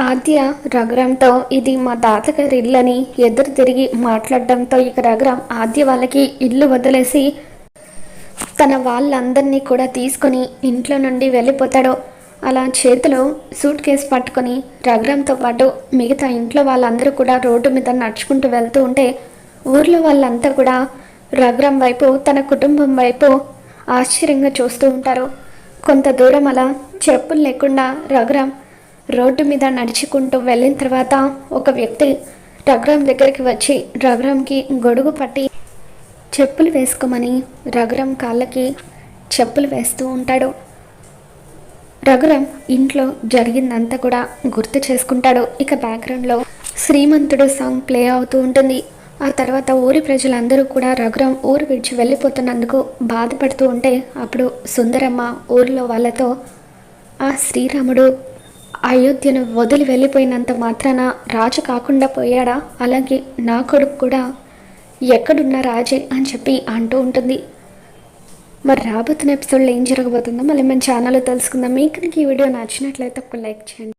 ఆద్య రఘురామ్తో ఇది మా తాతగారి ఇల్లని ఎదురు తిరిగి మాట్లాడడంతో ఇక రఘురామ్ ఆద్య వాళ్ళకి ఇల్లు వదిలేసి తన వాళ్ళందరినీ కూడా తీసుకొని ఇంట్లో నుండి వెళ్ళిపోతాడు. అలా చేతిలో సూట్ కేసు పట్టుకొని రఘురామ్తో పాటు మిగతా ఇంట్లో వాళ్ళందరూ కూడా రోడ్డు మీద నడుచుకుంటూ వెళ్తూ ఉంటే ఊర్లో వాళ్ళంతా కూడా రఘురామ్ వైపు తన కుటుంబం వైపు ఆశ్చర్యంగా చూస్తూ ఉంటారు. కొంత దూరం అలా చెప్పులు లేకుండా రఘురామ్ రోడ్డు మీద నడుచుకుంటూ వెళ్ళిన తర్వాత ఒక వ్యక్తి రఘురామ్ దగ్గరికి వచ్చి రఘురామ్కి గొడుగు పట్టి చెప్పులు వేసుకోమని రఘురామ్ కాళ్ళకి చెప్పులు వేస్తూ ఉంటాడు. రఘురామ్ ఇంట్లో జరిగిందంతా కూడా గుర్తు చేసుకుంటాడు. ఇక బ్యాక్గ్రౌండ్లో శ్రీమంతుడు సాంగ్ ప్లే అవుతూ ఉంటుంది. ఆ తర్వాత ఊరి ప్రజలందరూ కూడా రఘురామ్ ఊరు విడిచి వెళ్ళిపోతున్నందుకు బాధపడుతూ ఉంటే అప్పుడు సుందరమ్మ ఊరిలో వాళ్ళతో ఆ శ్రీరాముడు అయోధ్యను వదిలి వెళ్ళిపోయినంత మాత్రాన రాజు కాకుండా పోయాడా? అలాగే నా కొడుకు కూడా ఎక్కడున్న రాజే అని చెప్పి అంటూ ఉంటుంది. మరి రాబోతున్న ఎపిసోడ్లో ఏం జరగబోతుందో మళ్ళీ మన ఛానల్లో తెలుసుకుందాం. మీకు ఈ వీడియో నచ్చినట్లయితే ఒక లైక్ చేయండి.